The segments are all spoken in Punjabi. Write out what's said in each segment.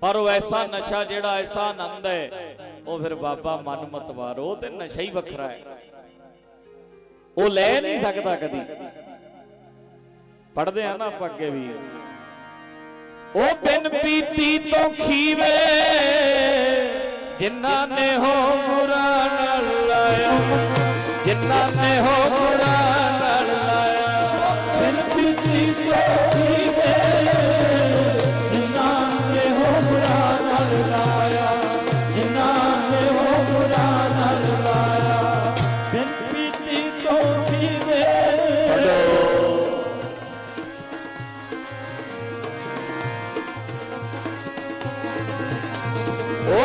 ਪਰ ਉਹ ਐਸਾ ਨਸ਼ਾ ਜਿਹੜਾ ਐਸਾ ਆਨੰਦ ਹੈ, ਉਹ ਫਿਰ ਬਾਬਾ ਮਨ ਮਤਵਾਰੋ ਤੇ ਨਸ਼ਾ ਹੀ ਵੱਖਰਾ ਹੈ। ਉਹ ਲੈ ਨਹੀਂ ਸਕਦਾ ਕਦੀ। ਪੜਦੇ ਆ ਨਾ ਆਪਾਂ ਅੱਗੇ ਵੀ। ਉਹ ਬਿਨ ਪੀਤੀ ਤੋਂ ਖੀਵੇ, ਜਿਨ੍ਹਾਂ ਨੇ ਹੋ ਬੁਰਾ ਨਾਲ ਲਾਇਆ। ਜਿਨ੍ਹਾਂ ਨੇ ਹੋ ਬੁਰਾ ਨਾਲ ਲਾਇਆ। ਬਿਨ ਪੀਤੀ ਤੋਂ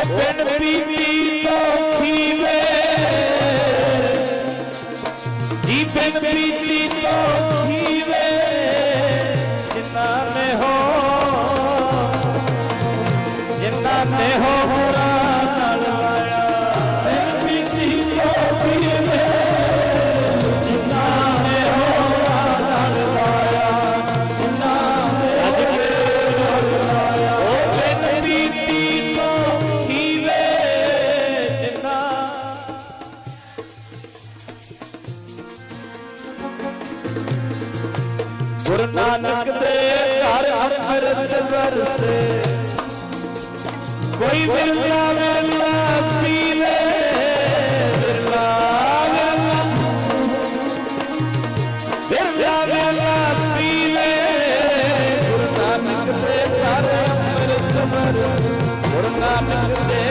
ਬਿਨ ਪੀਤੀ ਤੋਂ ਖੀਵੇ ਜੀ ਬਿਨ ਪੀਤੀ ਤੋਂ ਖੀਵੇ ਜਿਨ੍ਹਾਂ ਨੇ ਹੋ ਗੁਰੂ ਨਾਨਕ ਦੇ ਘਰ ਅੰਮ੍ਰਿਤ ਵਰਸੇ। ਕੋਈ ਵਿਰਲਾ ਵਿਰਲਾ ਪੀਵੇ ਵਿਰਲਾ ਵਿਰਲਾ ਵਿਰਲਾ ਪੀਵੇ ਗੁਰੂ ਨਾਨਕ ਦੇ ਘਰ ਅੰਮ੍ਰਿਤ ਵਰਸੇ। ਗੁਰੂ ਨਾਨਕ ਦੇ